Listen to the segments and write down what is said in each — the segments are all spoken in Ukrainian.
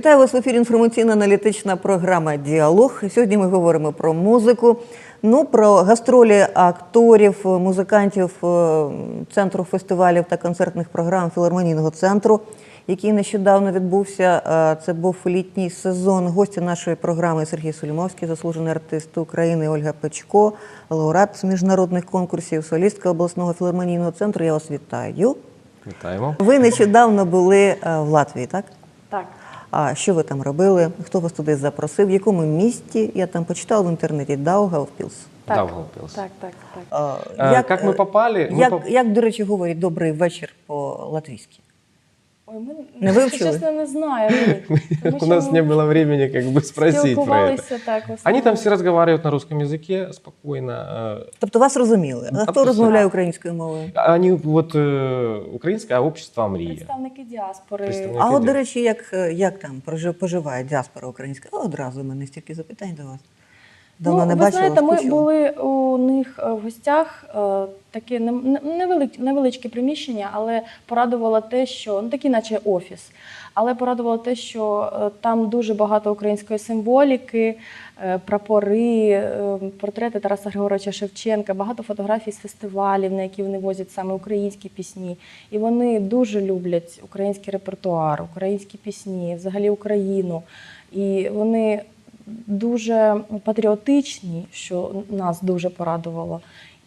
Вітаю вас в ефірі інформаційно-аналітична програма Діалог. Сьогодні ми говоримо про музику, ну про гастролі акторів, музикантів е, центру фестивалів та концертних програм філармонійного центру, який нещодавно відбувся. Е, Це був літній сезон. Гості нашої програми Сергій Солімовський, заслужений артист України Ольга Печко, лауреат з міжнародних конкурсів, солістка обласного філармонійного центру. Я вас вітаю. Вітаємо. Ви нещодавно були е, в Латвії, так? Так. А що ви там робили? Хто вас туди запросив? В якому місті? Я там почитала в інтернеті Даугавпілс. Так, так, так, так. А, як, як ми попали? Ми Як, поп- як, до речі, говорять добрий вечір по-латвійськи? Ой, ми Не вивчили? чесно не знаю. Тому У що нас ми не было времени как бы спросить про это. спілкувалися так. в Они основному. там все разговаривают на русском языке спокойно. э, Тобто вас розуміли. А хто Абсолютно. розмовляє українською мовою? Они вот э, украинское общество Амрия. представники діаспори. Представники. А от, до Яке речі, як, е, як там прожи- поживає діаспора українська? О, Одразу в мене стільки запитань до вас. Давно ну, не ви бачила, знаєте, ми скучила. були у них е, в гостях е, таке не- не- невеличке приміщення, але порадувало те, що ну такі, наче офіс. Але порадувало те, що е, там дуже багато української символіки, прапори, портрети Тараса Григоровича Шевченка, багато фотографій з фестивалів, на які вони возять саме українські пісні. І вони дуже люблять український репертуар, українські пісні, взагалі Україну. І вони дуже патріотичні, що нас дуже порадувало.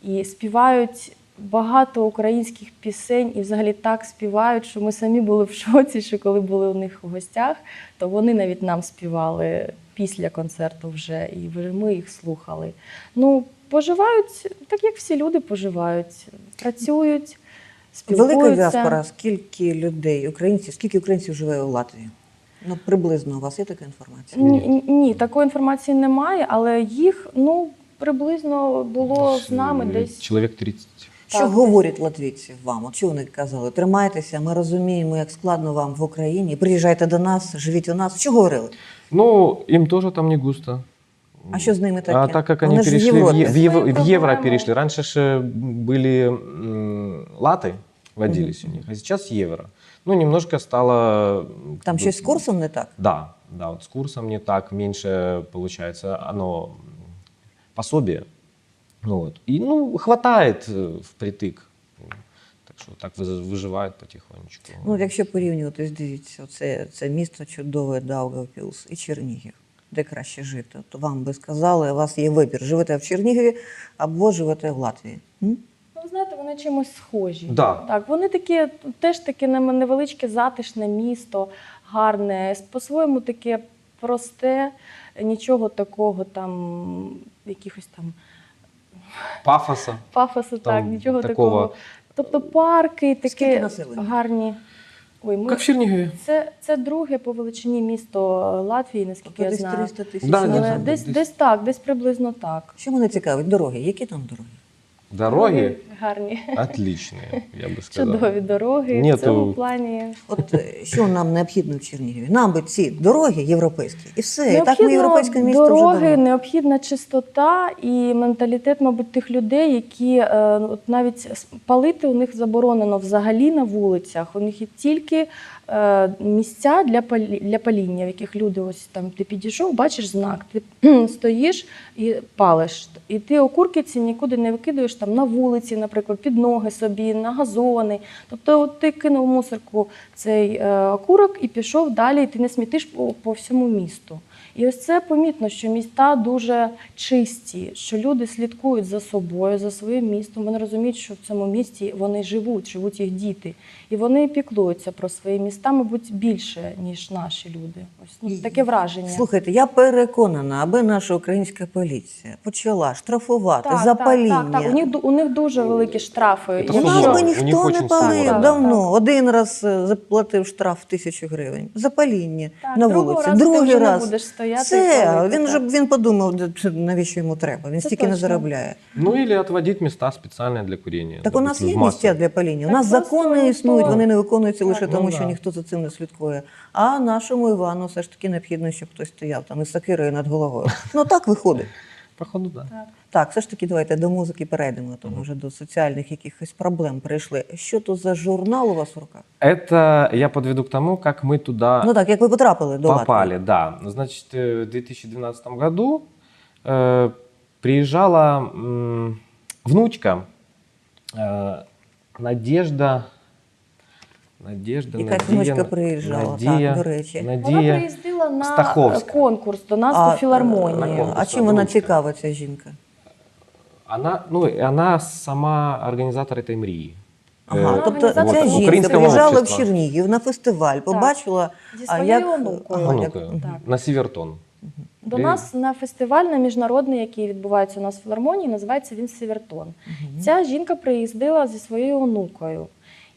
І співають багато українських пісень, і взагалі так співають, що ми самі були в шоці, що коли були у них в гостях, то вони навіть нам співали після концерту вже, і ми їх слухали. Ну, поживають так, як всі люди поживають, працюють, спілкуються. Велика діаспора, скільки людей, українців, скільки українців живе у Латвії? Ну, приблизно у вас є така інформація? Ні, ні, такої інформації немає, але їх ну приблизно було з нами Э, десь. Человек 30. Що Так, говорять латвійці вам? От що вони казали? Тримайтеся, ми розуміємо, як складно вам в Україні. Приїжджайте до нас, живіть у нас. Що говорили? Ну, им тоже там не густо. А що з ними таке? А так как Вони они ж з перешли в, Європи. е- в, Ев- Свои в евро проблемы. перешли. Раньше же были м, латы водились у них, а сейчас евро. Ну, немножко стало... м, Там как бы, щось з курсом не так? Да, да, вот с курсом не так, меньше получается оно м, пособие. Ну, вот. И, ну, хватает э, впритык. Так що так виз- виживають потихонечку. Ну, якщо порівнювати, дивіться, це, це місто чудове Даугавпілс і Чернігів, де краще жити. То вам би сказали, у вас є вибір: живете в Чернігові або живете в Латвії. М? Ну, знаєте, вони чимось схожі. Да. Так, вони такі, теж таке не- невеличке затишне місто, гарне, по-своєму таке просте, нічого такого там, якихось там Пафоса. пафосу, Там так, нічого такого. такого. Тобто парки такі гарні. Ой, ми... Как в Чернигове. Це, це друге по величині місто Латвії, наскільки Тобто я десь знаю. 300 тисяч. Да, Але да. десь, десь. десь так, десь приблизно так. Що мене цікавить? Дороги. Які там дороги? Дороги гарні, отличные, я бы сказал. чудові дороги. В цьому плані От е, що нам необхідно в Чернігові? Нам би ці дороги європейські. І все. І так ми європейське місто вже дороги, давно. необхідна чистота і менталітет, мабуть, тих людей, які е, от навіть палити у них заборонено взагалі на вулицях. У них є тільки місця для для паління, в яких люди ось там ти підійшов, бачиш знак, ти стоїш і палиш. І ти окурки ці нікуди не викидаєш там на вулиці, наприклад, під ноги собі, на газони. Тобто, от ти кинув мусорку цей е, окурок і пішов далі, і ти не смітиш по, по всьому місту. І ось це помітно, що міста дуже чисті, що люди слідкують за собою, за своїм містом. Вони розуміють, що в цьому місті вони живуть, живуть їх діти. І вони піклуються про свої міста, мабуть, більше, ніж наші люди. Ось ну, таке враження. Слухайте, я переконана, аби наша українська поліція почала штрафувати так, за так, паління. так, так. У них ду- у них дуже великі штрафи. Це У нас би ніхто не палив суворо. давно. Так, Один раз е, заплатив штраф тисячу гривень за паління Так, на вулиці. разу ти Другий вже не будеш стояти Це він вже він подумав, навіщо йому треба. Він Це стільки не заробляє. Ну или отводить міста специальные для куріння. Так у нас є місця для паління. У нас закони існують, вони не виконуються Так. лише тому, Ну, що да. ніхто за цим не слідкує. А нашому Івану все ж таки необхідно, щоб хтось стояв там із сакирою над головою. Ну так виходить. Походу, да. Так. Так, все ж таки, давайте до музики перейдемо, тому вже до соціальних якихось проблем прийшли. Що то за журнал у вас в руках? Это я подведу к тому, как мы туда Ну так, як ви потрапили до попали, Латвії? да. Значит, э, в 2012 году э, приезжала м, внучка э, Надежда. Надежда, Якась Надія, внучка приїжджала, так, до речі. Вона Надія. приїздила на Стаховська. е, конкурс до нас А, у філармонію. на конкурс. а чим вона цікава, ця жінка? Она, ну, и она сама организатор этой мрії. Ага, Е, тобто організатор ця жінка приїжджала в. Чернігів на фестиваль, побачила, Зі а своєю як онукою. Онукою. Так. на Сівертон. До Блін. нас на фестиваль на міжнародний, який відбувається у нас в філармонії, називається він Сівертон. Ця жінка приїздила зі своєю онукою.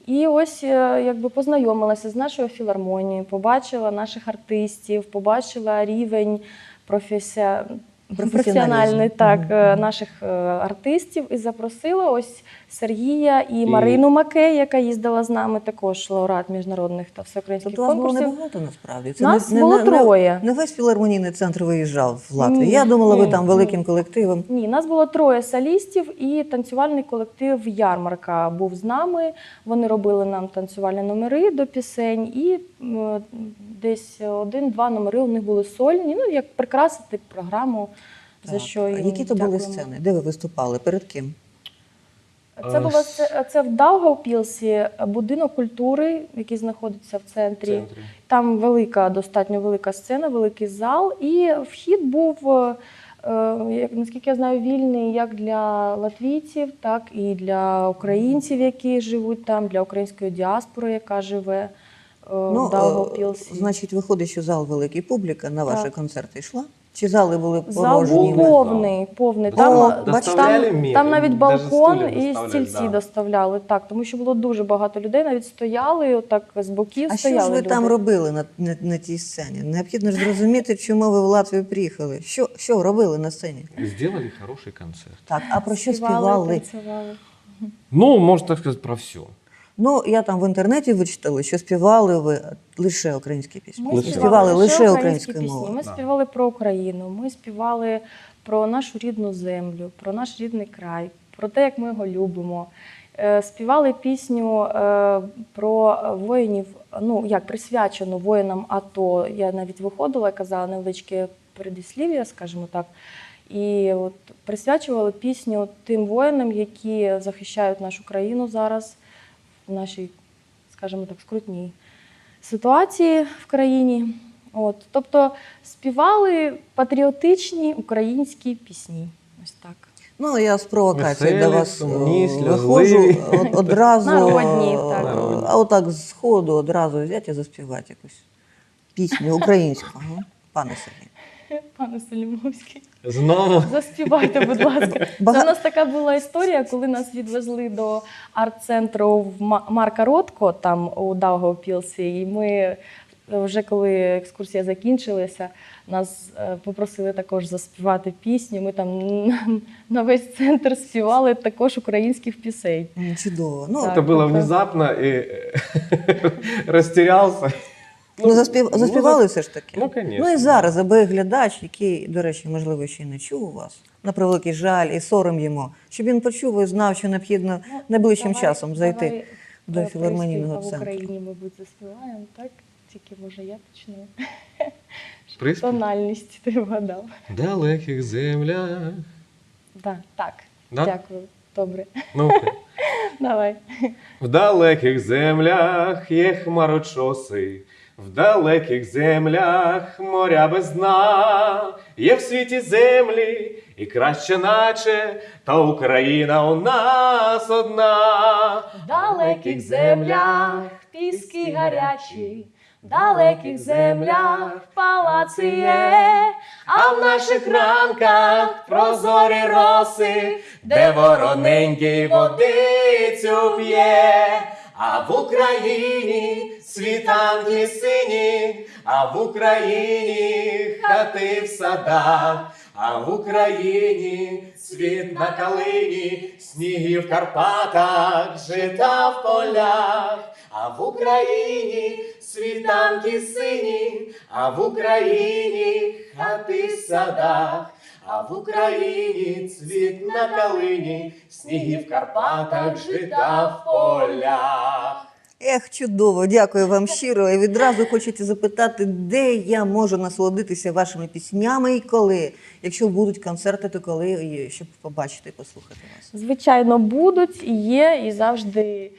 І ось е, якби познайомилася з нашою філармонією, побачила наших артистів, побачила рівень професіональний так, е, наших е, артистів і запросила ось Сергія і, І- Марину Макей, яка їздила з нами, також лауреат міжнародних та всеукраїнських Тобто вас було конкурсів. небагато насправді. Нас було троє. Не, весь філармонійний центр виїжджав в Латвію. Ні, Я думала, ви ні, там ні. великим колективом. Ні, нас було троє солістів і танцювальний колектив Ярмарка був з нами. Вони робили нам танцювальні номери до пісень, і м, десь один-два номери у них були сольні. Ну як прикрасити програму. За Так. що їм які то були дякуємо. сцени? Де ви виступали? Перед ким? Це було це, це в Даугавпілсі будинок культури, який знаходиться в центрі. центрі. Там велика, достатньо велика сцена, великий зал, і вхід був, е, е, як наскільки я знаю, вільний як для латвійців, так і для українців, які живуть там, для української діаспори, яка живе е, в е, Даугавпілсі. значить, виходить, що зал великий, публіка на ваші Так. концерти йшла? Чи зали були Зал порожні? був повний, повний. Там, бачите, там, доставляли там навіть даже балкон стулья і доставляли, стільці да. доставляли. Так, тому що було дуже багато людей, навіть стояли, отак з боків А що стояли ж ви люди. там робили на, на, на тій сцені? Необхідно ж зрозуміти, чому ви в Латвію приїхали. Що, що робили на сцені? Сделали хороший концерт. Так, а про що Співали, співали? танцювали. Ну, можно так сказать, про все. Ну, я там в інтернеті вичитала, що співали ви лише українські пісні. Ми Лише. співали лише українською пісні. мовою. Ми співали про Україну, ми співали про нашу рідну землю, про наш рідний край, про те, як ми його любимо. Е, Співали пісню е, про воїнів, ну як присвячену воїнам АТО. Я навіть виходила, казала невеличке передислів'я, скажімо так. І от присвячували пісню тим воїнам, які захищають нашу країну зараз в нашій, скажімо так, скрутній ситуації в країні. От, тобто співали патріотичні українські пісні. Ось так. Ну, я з провокацією Веселі, до вас сумні, е, виходжу од- одразу. Народні, е, так. А отак з ходу одразу взяти і заспівати якусь пісню українську, пане Сергію. Пане Солімовський, Знову. заспівайте, будь ласка. Бага- Це у нас така була історія, коли нас відвезли до арт-центру Марка Ротко, там у Даугавпілсі, і ми вже коли екскурсія закінчилася, нас е, попросили також заспівати пісню. Ми там на весь центр співали також українських пісень. Чудово. Ну, Так. Это было такое. внезапно и растерялся. Ну, заспів... ну, заспівали за- все ж таки. Ну, конечно. Ну і зараз, аби глядач, який, до речі, можливо, ще й не чув у вас, на превеликий жаль і сором йому, щоб він почув і знав, що необхідно Ну, найближчим давай- часом зайти давай, до е, філармонійного центру. В Україні, мабуть, заспіваємо, так? Тільки може я почну. Приспів? Тональність ти вгадав. В далеких землях. Да, так. Да? Дякую. Добре. Ну, Давай. в далеких землях є хмарочоси, в далеких землях моря без дна, є в світі землі і краще наче, та Україна у нас одна. В далеких землях піски гарячі, в далеких землях палаци є, А в наших ранках прозорі роси, де вороненький водицю п'є, а в Україні світанки сині, а в Україні хати в садах, а в Україні світ на калині, сніги в Карпатах, жита в полях, а в Україні світанки сині, а в Україні хати в садах, А в Україні цвіт на калині, сніги в Карпатах, жита в полях. Ех, чудово, дякую вам щиро. І відразу хочеться запитати, де я можу насолодитися вашими піснями і коли. Якщо будуть концерти, то коли, і щоб побачити і послухати вас. Звичайно, будуть є, і завжди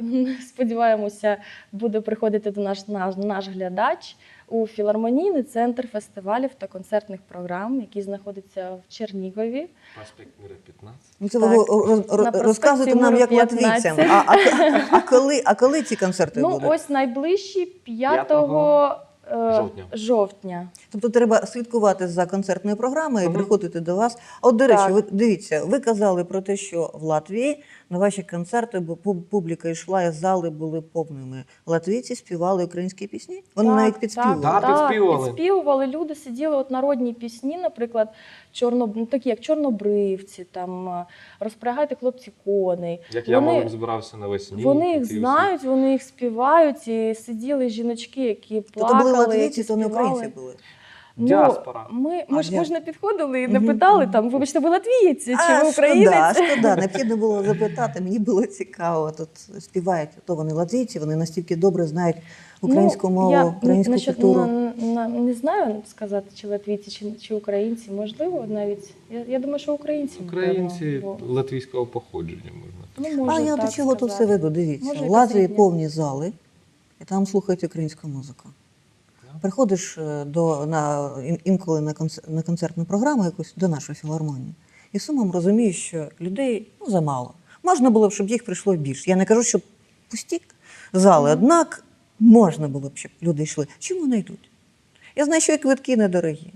е, сподіваємося, буде приходити до нас наш, наш глядач у філармонійний центр фестивалів та концертних програм, який знаходиться в Чернігові. Проспект Мира 15. Ну, Так. ви роз- роз- На нам як латвійцям. А, а, а, коли, а коли ці концерти Ну, будуть? ось найближчі 5 П'ятого е, жовтня. жовтня. Тобто треба слідкувати за концертною програмою і Мгм. приходити до вас. От, до речі, Так. ви дивіться, ви казали про те, що в Латвії на ваші концерти бо пуб- публіка йшла, і зали були повними. Латвійці співали українські пісні. Вони Так, навіть підспівували. Да, Так, підспівували. підспівували. Люди сиділи от народні пісні, наприклад, чорно, ну, такі як чорнобривці, там е, розпрягайте хлопці коней. Як я Вони- малим збирався навесні. Вони їх знають, вони їх співають, і сиділи жіночки, які То, плакали. то були латвійці, які то не українці були. Діаспора. Ну, ми, А, ж, ми ж не підходили і не питали там, вибачте, ви латвієць чи а, ви українець? Шкода, шкода, необхідно було запитати. Мені було цікаво. Тут співають, то вони латвійці, вони настільки добре знають українську Ну, мову, я українську насчет- культуру. на- на- не знаю сказати, чи латвійці, чи, чи українці. Можливо, навіть. Я, я думаю, що українці. Українці бо- латвійського походження можна. Ну, А я так до чого тут все веду? Дивіться, Може, в Латвії повні зали, і там слухають українську музику. Приходиш е, до, на, інколи на, на концертну програму якусь до нашої філармонії, і сумом розумієш, що людей ну, замало. Можна було б, щоб їх прийшло більше. Я не кажу, що пусті зали, однак можна було б, щоб люди йшли. Чому не йдуть? Я знаю, що і квитки недорогі.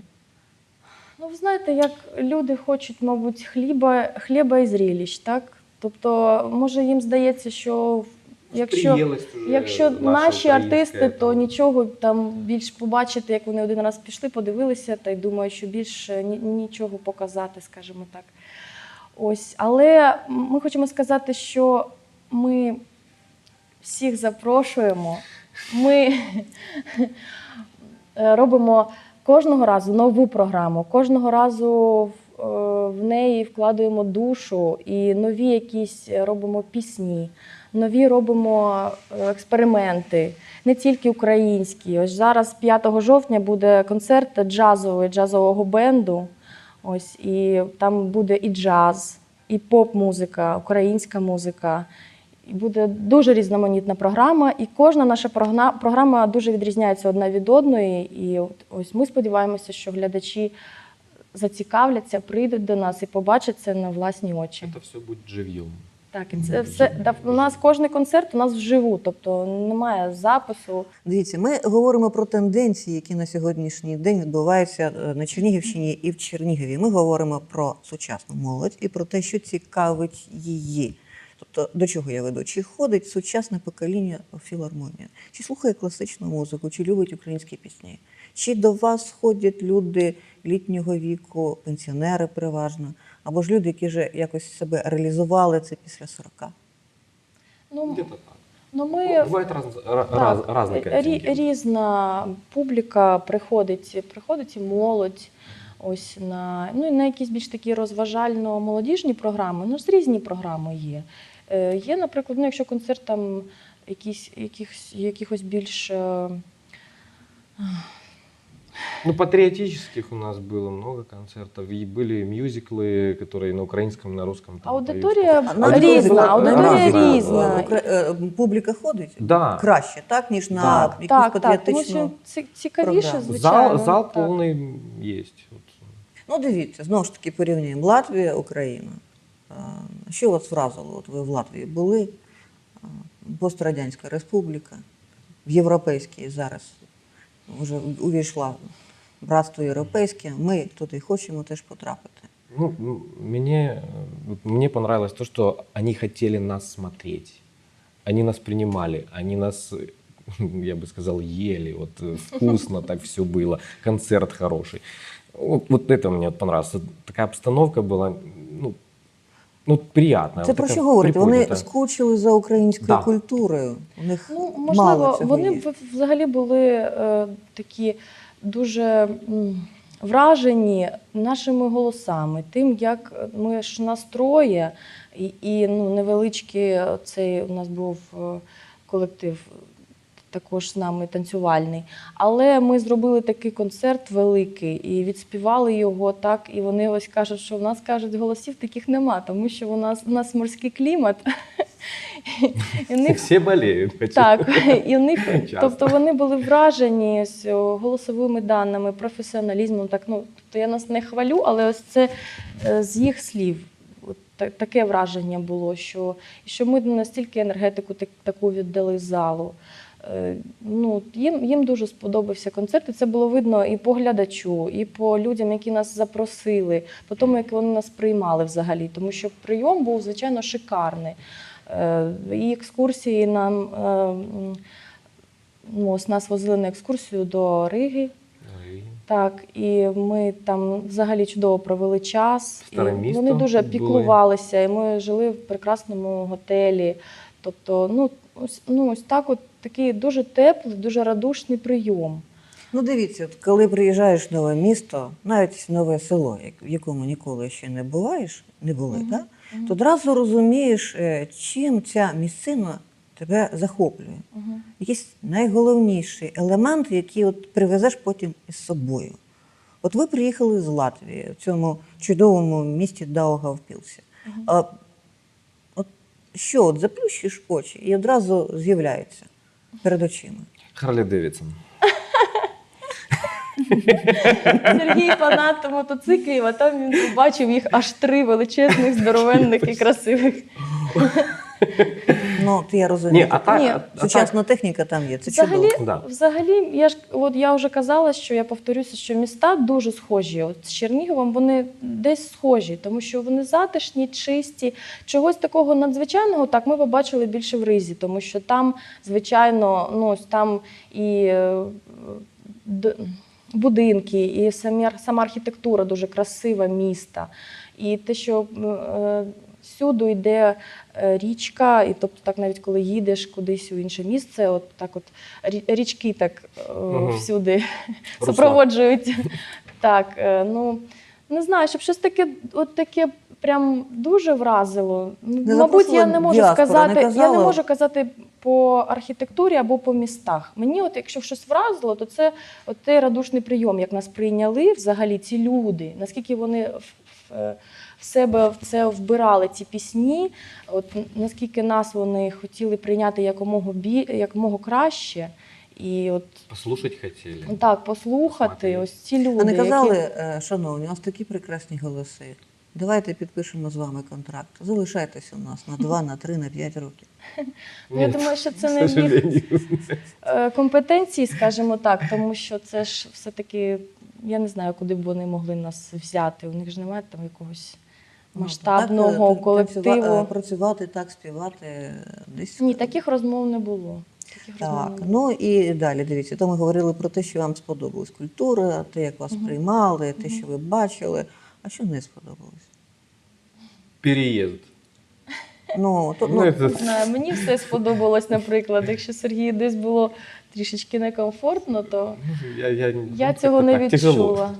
Ну, ви знаєте, як люди хочуть, мабуть, хліба, хліба і зріліщ, так? Тобто, може, їм здається, що якщо, якщо наші артисти, то нічого там більш побачити, як вони один раз пішли, подивилися, та й думаю, що більше нічого показати, скажімо так. Ось, але ми хочемо сказати, що ми всіх запрошуємо. Ми е, робимо кожного разу нову програму, кожного разу в, е, в неї вкладаємо душу і нові якісь робимо пісні, нові робимо е, експерименти, не тільки українські. Ось зараз 5 жовтня буде концерт джазовий джазового бенду. Ось і там буде і джаз, і поп-музика, українська музика. І буде дуже різноманітна програма, і кожна наша програма дуже відрізняється одна від одної. І ось ми сподіваємося, що глядачі зацікавляться, прийдуть до нас і побачать це на власні очі. Це все буде живьом. Так, це все да, у нас кожний концерт у нас вживу, тобто немає запису. Дивіться, ми говоримо про тенденції, які на сьогоднішній день відбуваються е, на Чернігівщині і в Чернігові. Ми говоримо про сучасну молодь і про те, що цікавить її. Тобто, до чого я веду? Чи ходить сучасне покоління у філармонію? Чи слухає класичну музику, чи любить українські пісні? Чи до вас ходять люди літнього віку, пенсіонери переважно, або ж люди, які вже якось себе реалізували це після 40? Ну, Где-то так. ну Ну, ми Бывает раз, раз, Так, рі- різна публіка приходить, приходить і молодь. Ось на ну і на якісь більш такі розважально-молодіжні програми. Ну, ж різні програми є. Е, є, наприклад, ну, якщо концерт там якісь, якихось, якихось більш е, Ну, патриотических у нас было много концертов. И были мюзиклы, которые на украинском, на русском. там аудиторія поют. на різна, аудиторія аудиторія разна. різна. Укра- е, Публіка ходить Да. краще, так, ніж на Да. якусь Так, так, тому патріотичну. що ці- цікавіше, програму. звичайно. Зал, зал так. полный есть. Вот. Ну, дивіться, знову ж таки порівнюємо Латвія, Україна. А, Що вас вразило? От ви в Латвії були, а, пострадянська республіка, в європейській зараз вже увійшла братство європейське. Ми туди хочемо теж потрапити. Ну, м, мне, э, вот мне понравилось то, что они хотели нас смотреть. Они нас принимали, они нас, э, я бы сказал, ели. Вот э, вкусно так все было, концерт хороший. Вот, вот это мне вот понравилось. Такая обстановка была, ну, ну приятная. Це про що говорити? Вони скучили за українською Да. культурою. У них Ну, мало можливо, цього вони є. б взагалі були е, такі дуже м, вражені нашими голосами, тим, як ми ж нас троє, і, і ну, невеличкий цей у нас був е, колектив. Також з нами танцювальний. Але ми зробили такий концерт великий і відспівали його так. І вони ось кажуть, що в нас кажуть, голосів таких нема, тому що у нас у нас морський клімат. І них Все болеют. так, і в них, тобто вони були вражені ось, голосовими даними, професіоналізмом. Так, ну, тобто я нас не хвалю, але ось це е, з їх слів. Таке враження було, що, що ми настільки енергетику так- таку віддали залу. Е, Ну, їм, їм дуже сподобався концерт, і це було видно і по глядачу, і по людям, які нас запросили, по тому, як вони нас приймали взагалі. Тому що прийом був, звичайно, шикарний. Е, І екскурсії нам ну, ось нас возили на екскурсію до Риги. Так, і ми там взагалі чудово провели час. Старе і вони дуже були. піклувалися, і ми жили в прекрасному готелі. Тобто, ну ось, ну, ось так, от такий дуже теплий, дуже радушний прийом. Ну, дивіться, от коли приїжджаєш в нове місто, навіть в нове село, в якому ніколи ще не буваєш, не були, Мгм. так? то одразу розумієш, е, чим ця місцина тебе захоплює. Угу. Якийсь найголовніший елемент, який от привезеш потім із собою. От ви приїхали з Латвії, в цьому чудовому місті Даугавпілсі. А, от що, от заплющиш очі і одразу з'являється перед очима. Харлі Девідсон. Сергій фанат мотоциклів, а там він побачив їх аж три величезних, здоровенних і красивих. Ну, я розумію. Не, а так, Ні. а- а Сучасна техніка там є. Це Взагалі, чудово. Да. взагалі, я ж от я вже казала, що я повторюся, що міста дуже схожі. От з Черніговом вони десь схожі, тому що вони затишні, чисті. Чогось такого надзвичайного так ми побачили більше в Ризі, тому що там, звичайно, ну ось там і е, д- будинки, і самі, ар- сама архітектура дуже красива міста. І те, що е, всюди йде е, річка, і тобто, так навіть коли їдеш кудись у інше місце, от так от річки так Мгм. всюди Русла. супроводжують. Так, е, ну не знаю, щоб щось таке, от таке прям дуже вразило. Ну, Не Мабуть, я не можу діаспора, не я не можу казати по архітектурі або по містах. Мені, от якщо щось вразило, то це от той радушний прийом, як нас прийняли взагалі ці люди, наскільки вони в, себе в це вбирали ці пісні, от наскільки нас вони хотіли прийняти якомога бі, якомога краще. І от Послушать хотели. так, послухати, Смотри. ось ці люди. А не казали, які... е, шановні, у нас такі прекрасні голоси. Давайте підпишемо з вами контракт. Залишайтеся у нас на 2, на 3, на 5 років. Ну, я думаю, що це не їх е, компетенції, скажімо так, тому що це ж все-таки, я не знаю, куди б вони могли нас взяти. У них ж немає там якогось масштабного так, е, колективу. е, Працювати так, співати десь. Ні, таких розмов не було. Таких розмов Так, не було. ну і далі дивіться. То ми говорили про те, що вам сподобалась культура, те, як вас приймали, те, що ви бачили. А що не сподобалось? Переезд. Ну, то, Ну, ну, Не знаю, мені все сподобалось, наприклад. Якщо Сергію десь було трішечки некомфортно, то Я, я, Я ну, цього не відчула.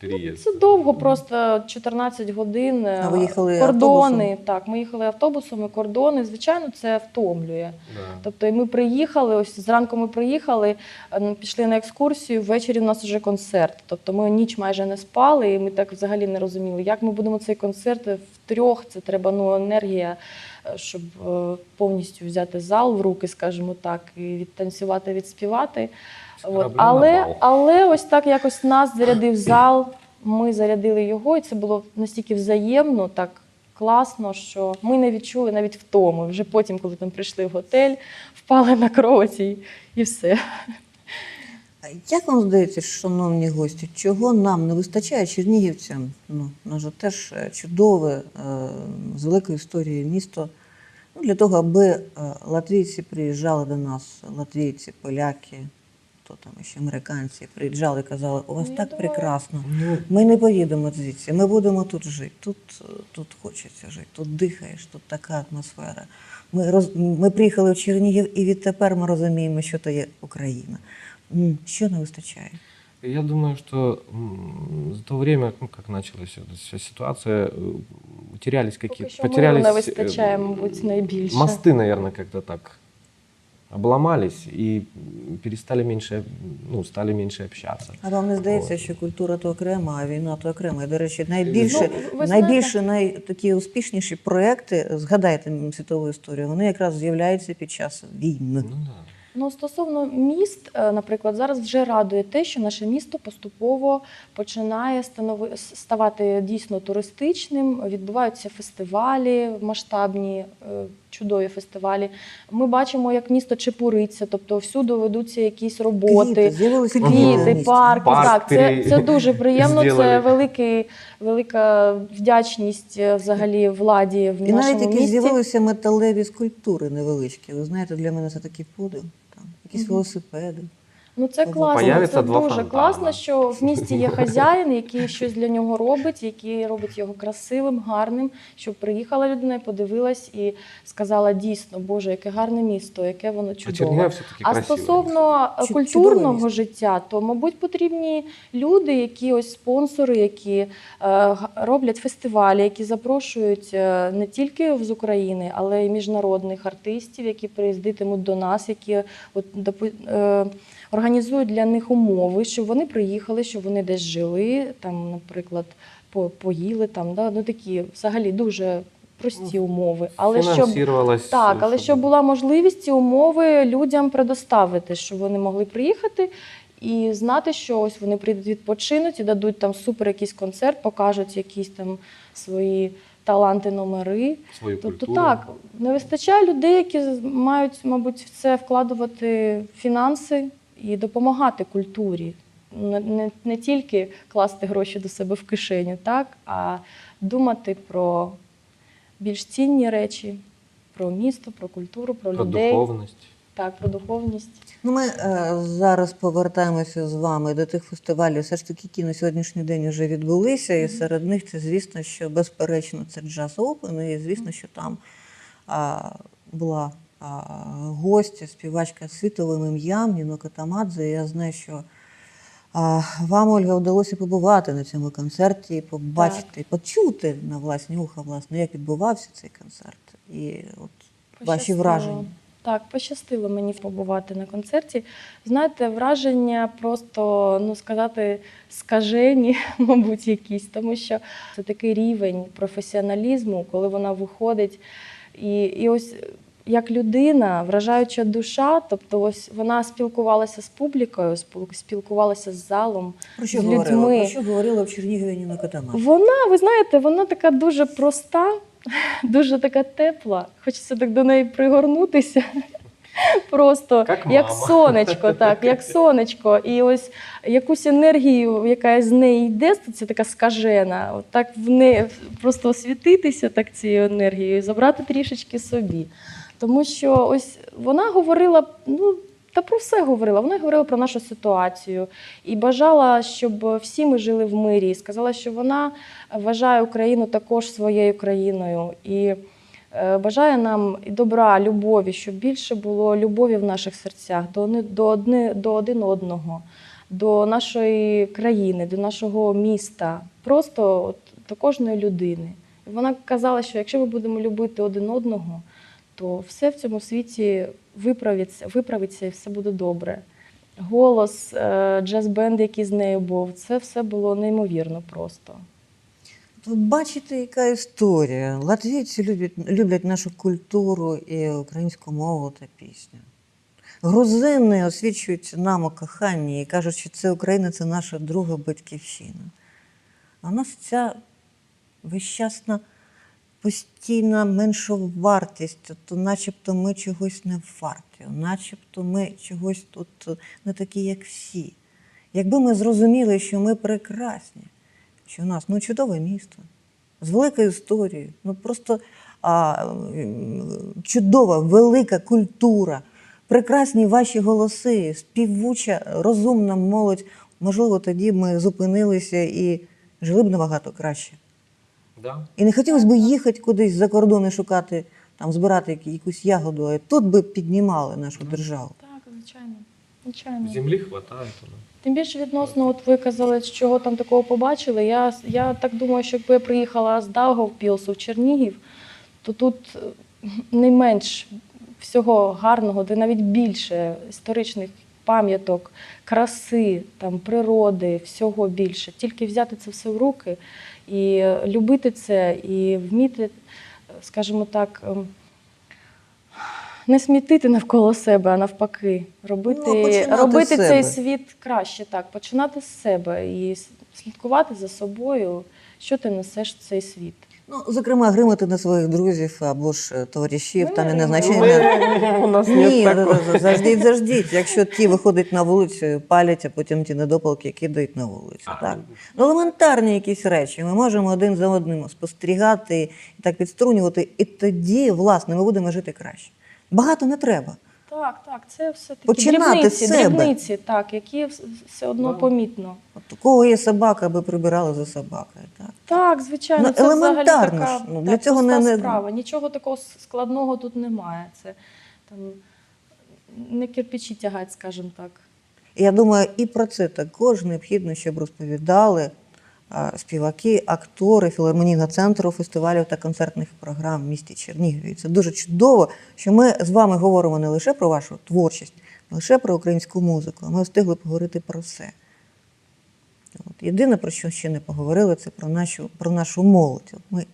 переезд. це довго, просто 14 годин. А ви їхали кордони. автобусом? Так, ми їхали автобусом і кордони. Звичайно, це втомлює. Да. Тобто і ми приїхали, ось зранку ми приїхали, е, ну, пішли на екскурсію, ввечері у нас вже концерт. Тобто ми ніч майже не спали, і ми так взагалі не розуміли, як ми будемо цей концерт втрьох. Це треба ну, енергія, е, щоб е, повністю взяти зал в руки, скажімо так, і відтанцювати, відспівати. От. Але, але ось так якось нас зарядив зал, ми зарядили його, і це було настільки взаємно, так класно, що ми не відчули навіть втоми. Вже потім, коли там прийшли в готель, впали на кроваті і все. Як вам здається, шановні гості, чого нам не вистачає чернігівцям? Ну, наше теж е, чудове, е, з великою історією місто. Ну, для того, аби е, латвійці приїжджали до нас, латвійці, поляки, хто там ще американці, приїжджали і казали, у вас Ну, так думаю- прекрасно. Ну, Ми не поїдемо звідси, ми будемо тут жити. Тут, тут хочеться жити, тут дихаєш, тут така атмосфера. Ми, роз, ми приїхали в Чернігів, і відтепер ми розуміємо, що то є Україна. М, Що не вистачає? Я думаю, что м, за то время, ну, как началась эта вся ситуация, э, терялись Поки какие-то... що миру Потерялись не э, вистачає, мабуть, найбільше. Мосты, наверное, как-то так обломались и перестали меньше, ну, стали меньше общаться. А вам не здається, От. що культура то окрема, а війна то окрема? І, до речі, найбільше, Ну, ви найбільше най, такі успішніші проекти, згадайте світову історію, вони якраз з'являються під час війн. Ну да. Ну, стосовно міст, е, наприклад, зараз вже радує те, що наше місто поступово починає станови... ставати дійсно туристичним. Відбуваються фестивалі масштабні, е, чудові фестивалі. Ми бачимо, як місто чепуриться, тобто всюди ведуться якісь роботи. Квіти, Квіти, парки, так, це, це дуже приємно. Це великий, велика вдячність е, взагалі владі в І нашому навіть які з'явилися металеві скульптури невеличкі. Ви знаєте, для мене це такий подив. Там якісь велосипеди. Ну це класно. Появиться це два дуже фонтана. класно, що в місті є хазяїн, який щось для нього робить, який робить його красивим, гарним. Щоб приїхала людина і подивилась і сказала дійсно, Боже, яке гарне місто, яке воно А чудове. Все-таки А стосовно е, культурного життя, то мабуть потрібні люди, які ось спонсори, які е, роблять фестивалі, які запрошують е, не тільки з України, але й міжнародних артистів, які приїздитимуть до нас, які от допу- е, організують для них умови, щоб вони приїхали, щоб вони десь жили, там, наприклад, по- поїли там, да? ну такі взагалі дуже прості умови. Але щоб так, але щоб була можливість ці умови людям предоставити, щоб вони могли приїхати і знати, що ось вони прийдуть відпочинуть і дадуть там супер якийсь концерт, покажуть якісь там свої таланти, номери. свою Тобто культуру. так, не вистачає людей, які мають, мабуть, в це вкладувати фінанси і допомагати культурі. Не, не, не тільки класти гроші до себе в кишеню, так, а думати про більш цінні речі, про місто, про культуру, про, Про людей. духовність. Так, про духовність. Ну, ми е, зараз повертаємося з вами до тих фестивалів, все ж таки, які на сьогоднішній день вже відбулися, і серед них це, звісно, що безперечно це джаз Open, і звісно, що там а, була гостя, співачка світовим ім'ям Ніно Катамадзе. Я знаю, що вам, Ольга, вдалося побувати на цьому концерті, побачити, почути на власні вуха, власне, як відбувався цей концерт. І от ваші враження. Так, пощастило мені побувати на концерті. Знаєте, враження просто, ну сказати, скажені, мабуть, якісь, тому що це такий рівень професіоналізму, коли вона виходить. І, і ось як людина, вражаюча душа, тобто ось вона спілкувалася з публікою, спіл- спілкувалася з залом, Про що з говорила? людьми. Про що говорила в Чернігові Ніна Катамадзе? Вона, ви знаєте, вона така дуже проста, дуже така тепла. Хочеться так до неї пригорнутися. Просто Як як сонечко, так, як сонечко. І ось якусь енергію, яка з неї йде, це така скажена, от так в неї просто освітитися так цією енергією, і забрати трішечки собі. Тому що ось вона говорила, ну. Та про все говорила. Вона говорила про нашу ситуацію і бажала, щоб всі ми жили в мирі. І сказала, що вона вважає Україну також своєю країною і е, бажає нам добра, любові, щоб більше було любові в наших серцях до, до, одни, до один одного, до нашої країни, до нашого міста, просто от, до кожної людини. Вона казала, що якщо ми будемо любити один одного, то все в цьому світі виправиться, виправиться і все буде добре. Голос, е, джаз-бенд, який з нею був, це все було неймовірно просто. Ви бачите, яка історія. Латвійці люблять, люблять нашу культуру і українську мову та пісню. Грузини освічують нам у коханні і кажуть, що це Україна це наша друга батьківщина. А в нас ця вещасна постійна меншовартість, то начебто ми чогось не варті, начебто ми чогось тут не такі, як всі. Якби ми зрозуміли, що ми прекрасні, що у нас ну, чудове місто з великою історією, ну просто а, чудова, велика культура, прекрасні ваші голоси, співуча, розумна молодь. Можливо, тоді ми зупинилися і жили б набагато краще. Да. І не хотілося б їхати кудись за кордон і шукати, там, збирати якусь ягоду, а тут би піднімали нашу державу. Так, звичайно. Звичайно. Земли хватает. у нас. Тим більше відносно, от ви казали, чого там такого побачили. Я, я так думаю, що якби я приїхала з Даугавпілсу в Чернігів, то тут е, не менш всього гарного, де навіть більше історичних пам'яток, краси, там, природи, всього більше. Тільки взяти це все в руки і любити це, і вміти, скажімо так. ем, не смітити навколо себе, а навпаки, робити, Ну, робити цей світ краще, так, починати з себе і слідкувати за собою, що ти несеш в цей світ. Ну, зокрема, гримати на своїх друзів або ж е, товаришів, там і не незначення. У нас Ні, заждіть, заждіть. Якщо ті виходять на вулицю, палять, а потім ті недопалки кидають на вулицю. Так. Ну, елементарні якісь речі. Ми можемо один за одним спостерігати і так підструнювати, і тоді, власне, ми будемо жити краще. Багато не треба. Так, так, це все такі Починати дрібниці, з себе. дрібниці, так, які все одно помітно. От у кого є собака, аби прибирали за собакою. Так. Так, звичайно, Ну, це взагалі елементарно така ж, ну, для так, цього не- проста не- справа. Нічого такого складного тут немає. Це там не кирпичі тягать, скажімо так. Я думаю, і про це також необхідно, щоб розповідали співаки, актори філармонійного центру фестивалів та концертних програм в місті Чернігові. Це дуже чудово, що ми з вами говоримо не лише про вашу творчість, не лише про українську музику, а ми встигли поговорити про все. От. Єдине, про що ще не поговорили, це про нашу, про нашу молодь. От Ми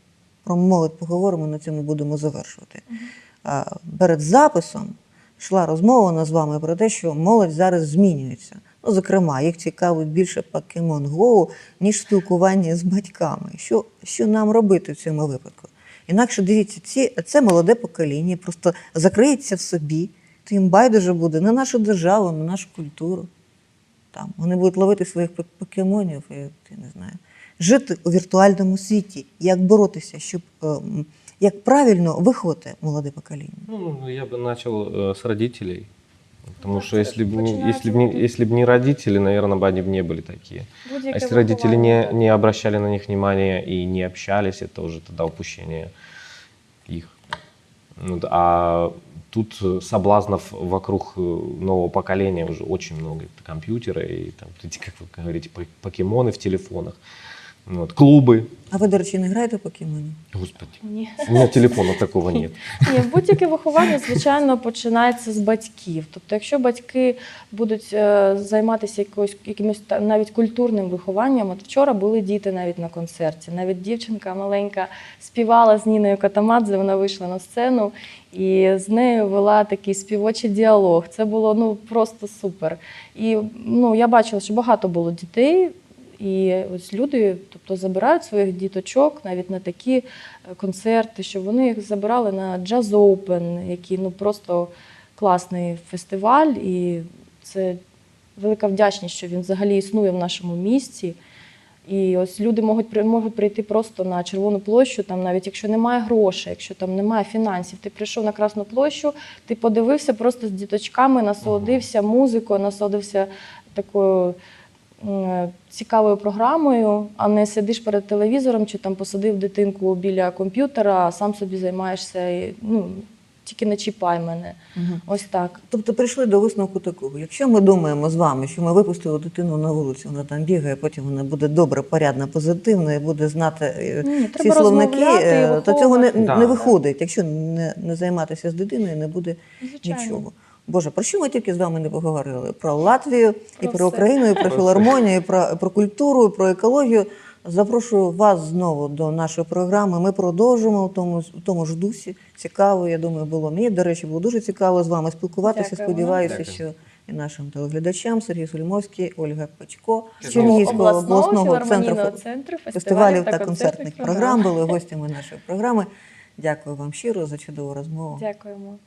про молодь поговоримо, на цьому будемо завершувати. Перед записом йшла розмова у нас з вами про те, що молодь зараз змінюється. Ну, зокрема, їх цікавить більше Pokemon Go, ніж спілкування з батьками. Що, що нам робити в цьому випадку? Інакше дивіться, ці, це молоде покоління, просто закриється в собі, то їм байдуже буде на нашу державу, на нашу культуру. Там вони будуть ловити своїх покемонів, і, я не знаю, жити у віртуальному світі, як боротися, щоб е, як правильно виховати молоде покоління. Ну, я бы начал э, с родителей. Потому что если бы, если, б не, вот- если б не родители, наверное, бы они бы не были такие. А если родители не, не обращали на них внимания и не общались, это уже тогда упущение их. Ну, А тут соблазнов вокруг э, нового поколения уже очень много. Это компьютеры и там, как вы говорите, пок- покемоны в телефонах. Вот, клубы. А ви, до речі, не граєте в покемонів? Господи, Ні. у меня телефона такого нет. Ні, будь-яке виховання, звичайно, починається з батьків. Тобто, якщо батьки будуть е, займатися якось, якимось та- навіть культурним вихованням, от вчора були діти навіть на концерті. Навіть дівчинка маленька співала з Ніною Катамадзе, вона вийшла на сцену і з нею вела такий співочий діалог. Це було ну просто супер. І ну, я бачила, що багато було дітей. І ось люди, тобто, забирають своїх діточок навіть на такі е, концерти, щоб вони їх забирали на Jazz Open, який ну просто класний фестиваль, і це велика вдячність, що він взагалі існує в нашому місті. І ось люди можуть можуть прийти просто на Червону площу, там навіть якщо немає грошей, якщо там немає фінансів, ти прийшов на Красну площу, ти подивився просто з діточками, насолодився музикою, насолодився такою цікавою програмою, а не сидиш перед телевізором чи там посадив дитинку біля комп'ютера, а сам собі займаєшся. і, Ну, тільки не чіпай мене. Ось так. Тобто прийшли до висновку такого. Якщо ми думаємо з вами, що ми випустили дитину на вулицю, вона там бігає, потім вона буде добре, порядна, позитивна і буде знати е, Ні, всі треба словники, е, то цього не. Да, не виходить. Якщо не, не займатися з дитиною, не буде Звичайно. нічого. Боже, про що ми тільки з вами не поговорили? Про Латвію, і Про про. Україну, і про Про філармонію, і про, про культуру, і про екологію. Запрошую вас знову до нашої програми. Ми продовжимо в тому, в тому ж дусі. Цікаво, я думаю, було мені. До речі, було дуже цікаво з вами спілкуватися. Дякуємо. Сподіваюся, Дякую. що і нашим телеглядачам Сергій Сулімовський, Ольга Печко з Чернігівського обласного, обласного центру центру фестивалів та концертних програм були гостями нашої програми. Дякую вам щиро за чудову розмову. Дякуємо.